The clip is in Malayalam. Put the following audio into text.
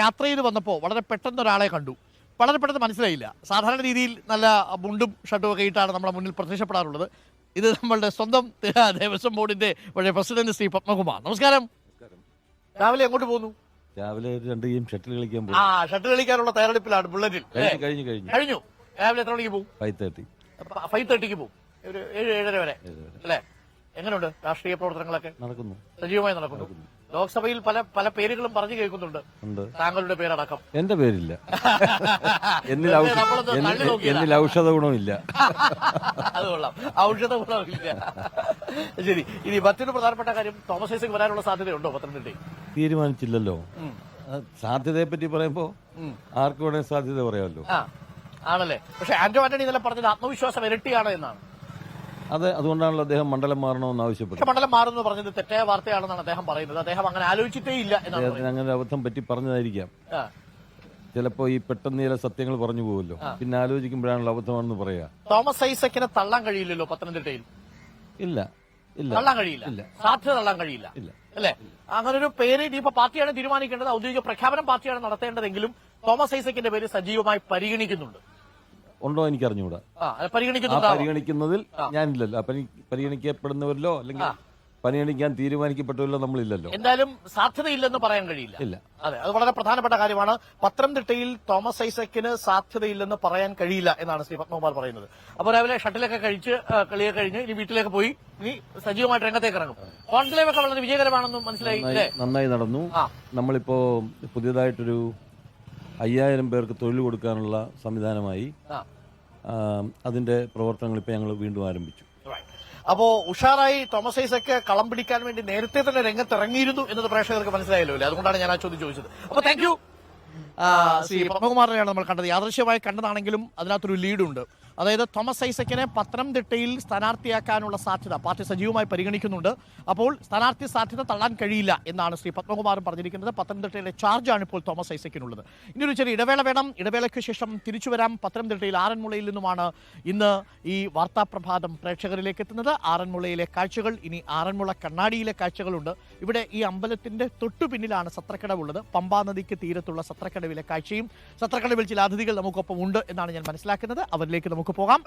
യാത്ര ചെയ്ത് വന്നപ്പോൾ വളരെ പെട്ടെന്ന് ഒരാളെ കണ്ടു. വളരെ പെട്ടെന്ന് മനസ്സിലായില്ല. സാധാരണ രീതിയിൽ നല്ല മുണ്ടും ഷർട്ടും ഒക്കെ ഇട്ടാണ് നമ്മുടെ മുന്നിൽ പ്രത്യക്ഷപ്പെടാറുള്ളത്. ഇത് നമ്മളുടെ സ്വന്തം ദേവസ്വം ബോർഡിന്റെ പ്രസിഡന്റ് ശ്രീ പത്മകുമാർ. നമസ്കാരം. രാവിലെ എങ്ങോട്ട് പോകുന്നു? രാവിലെ രണ്ട് ഗെയിം ഷട്ടിൽ കളിക്കാൻ പോകും ആ ഷട്ടിൽ കളിക്കാനുള്ള തയ്യാറെടുപ്പിലാണ് ബുള്ളറ്റിൽ. കഴിഞ്ഞു കഴിഞ്ഞു കഴിഞ്ഞു. രാവിലെ എത്ര മണിക്ക് പോകും? Five thirty. ഫൈവ് തേർട്ടിക്ക് പോകും. ഒരു ഏഴ് ഏഴര വരെ. അല്ലേ? എങ്ങനെയുണ്ട് രാഷ്ട്രീയ പ്രവർത്തനങ്ങളൊക്കെ? നടക്കുന്നു. സജീവമായി നടക്കുന്നു. ലോക്സഭയിൽ പല പല പേരുകളും പറഞ്ഞു കേൾക്കുന്നുണ്ട്. താങ്കളുടെ പേരടക്കം. എന്റെ പേരില്ല. എന്നിൽ ഔഷധ ഗുണമില്ല. അത് കൊള്ളാം. ഔഷധ ഗുണമില്ല. ശരി. ഇനി മറ്റൊരു പ്രധാനപ്പെട്ട കാര്യം തോമസ് ഐസക് വരാനുള്ള സാധ്യതയുണ്ടോ പത്തനംതിട്ടയിൽ? തീരുമാനിച്ചില്ലല്ലോ. സാധ്യതയെ പറ്റി പറയുമ്പോ ആർക്കും വേണേ സാധ്യത പറയാമല്ലോ. ആണല്ലേ? പക്ഷെ ആന്റോ ആന്റണി ഇന്നലെ പറഞ്ഞത് ആത്മവിശ്വാസം ഇരട്ടിയാണ് എന്നാണ്. അത് അതുകൊണ്ടാണല്ലോ അദ്ദേഹം മണ്ഡലം മാറണമെന്ന് ആവശ്യപ്പെട്ടത്. മണ്ഡലം മാറുന്നു പറഞ്ഞത് തെറ്റായ വാർത്തയാണെന്നാണ് അദ്ദേഹം പറയുന്നത്. അദ്ദേഹം അങ്ങനെ ആലോചിച്ചിട്ടേ ഇല്ല എന്നാണ് അദ്ദേഹത്തിന് അങ്ങനെ അബദ്ധം പറ്റി പറഞ്ഞതായിരിക്കാം. ചിലപ്പോ ഈ പെട്ടെന്ന് ചില സത്യങ്ങൾ പറഞ്ഞു പോകുമല്ലോ പിന്നെ ആലോചിക്കുമ്പോഴാണല്ലോ അബദ്ധമാണെന്ന് പറയാ. തോമസ് ഐസക്കിനെ തള്ളാൻ കഴിയില്ലല്ലോ പത്തനംതിട്ടയിൽ? ഇല്ല ഇല്ല. തള്ളാൻ കഴിയില്ല. സാധ്യത തള്ളാൻ കഴിയില്ല. ഇല്ല. അല്ലെ? അങ്ങനെ ഒരു പേര് ഇനിയിപ്പോ പാർട്ടിയാണ് തീരുമാനിക്കേണ്ടത്. ഔദ്യോഗിക പ്രഖ്യാപനം പാർട്ടിയാണ് നടത്തേണ്ടതെങ്കിലും തോമസ് ഐസക്കിന്റെ പേര് സജീവമായി പരിഗണിക്കുന്നുണ്ട്. ഉണ്ടോ എനിക്ക് അറിഞ്ഞുകൂടാ ആ പരിഗണിക്കുന്നതിൽ ഞാനില്ലല്ലോ. പരിഗണിക്കപ്പെടുന്നവരിലോ അല്ലെങ്കിൽ പരിഗണിക്കാൻ തീരുമാനിക്കപ്പെട്ടവരിലോ നമ്മളില്ലല്ലോ. എന്തായാലും സാധ്യതയില്ലെന്ന് പറയാൻ കഴിയില്ല. ഇല്ല. അതെ അത് വളരെ പ്രധാനപ്പെട്ട കാര്യമാണ്. പത്തനംതിട്ടയിൽ തോമസ് ഐസക്കിന് സാധ്യതയില്ലെന്ന് പറയാൻ കഴിയില്ല എന്നാണ് ശ്രീ പത്മകുമാർ പറയുന്നത്. അപ്പോൾ രാവിലെ ഷട്ടിലൊക്കെ കഴിച്ച് കളിയെ കളിയൊക്കെ കഴിഞ്ഞ് ഇനി വീട്ടിലേക്ക് പോയി. ഇനി സജീവമായിട്ട് രംഗത്തേക്ക് ഇറങ്ങും. കോൺക്ലേവ് ഒക്കെ വളരെ വിജയകരമാണെന്ന് മനസ്സിലായി നന്നായി നടന്നു. നമ്മളിപ്പോ പുതിയതായിട്ടൊരു അയ്യായിരം പേർക്ക് തൊഴിൽ കൊടുക്കാനുള്ള സംവിധാനമായി അതിന്റെ പ്രവർത്തനങ്ങൾ ഇപ്പൊ ഞങ്ങൾ വീണ്ടും ആരംഭിച്ചു. അപ്പോ ഉഷാറായി തോമസ് ഐസക്ക് കളം പിടിക്കാൻ വേണ്ടി നേരത്തെ തന്നെ രംഗത്ത് ഇറങ്ങിയിരുന്നു എന്നത് പ്രേക്ഷകർക്ക് മനസ്സിലായല്ലോ അല്ലേ? അതുകൊണ്ടാണ് ഞാൻ ആ ചോദ്യം ചോദിച്ചത്. അപ്പൊ താങ്ക് യു ശ്രീ പത്മകുമാറിനെയാണ് നമ്മൾ കണ്ടത്. യാദൃശ്യമായി കണ്ടതാണെങ്കിലും അതിനകത്തൊരു ലീഡുണ്ട് അതായത് തോമസ് ഐസക്കിനെ പത്തനംതിട്ടയിൽ സ്ഥാനാർത്ഥിയാക്കാനുള്ള സാധ്യത പാർട്ടി സജീവമായി പരിഗണിക്കുന്നുണ്ട്. അപ്പോൾ സ്ഥാനാർത്ഥി സാധ്യത തള്ളാൻ കഴിയില്ല എന്നാണ് ശ്രീ പത്മകുമാറും പറഞ്ഞിരിക്കുന്നത്. പത്തനംതിട്ടയിലെ ചാർജാണ് ഇപ്പോൾ തോമസ് ഐസക്കിനുള്ളത്. ഇനി ഒരു ചെറിയ ഇടവേള വേണം. ഇടവേളയ്ക്ക് ശേഷം തിരിച്ചു വരാം. പത്തനംതിട്ടയിൽ ആറന്മുളയിൽ നിന്നുമാണ് ഇന്ന് ഈ വാർത്താ പ്രഭാതം പ്രേക്ഷകരിലേക്ക് എത്തുന്നത്. ആറന്മുളയിലെ കാഴ്ചകൾ ഇനി ആറന്മുള കണ്ണാടിയിലെ കാഴ്ചകളുണ്ട്. ഇവിടെ ഈ അമ്പലത്തിന്റെ തൊട്ടു പിന്നിലാണ് സത്രക്കടവുള്ളത്. പമ്പാ നദിക്ക് തീരത്തുള്ള സത്രക്കടവിലെ കാഴ്ചയും സത്രക്കടവിൽ ചില അതിഥികൾ നമുക്കൊപ്പം ഉണ്ട് എന്നാണ് ഞാൻ മനസ്സിലാക്കുന്നത്. അവരിലേക്ക് നമുക്ക് പോകാം.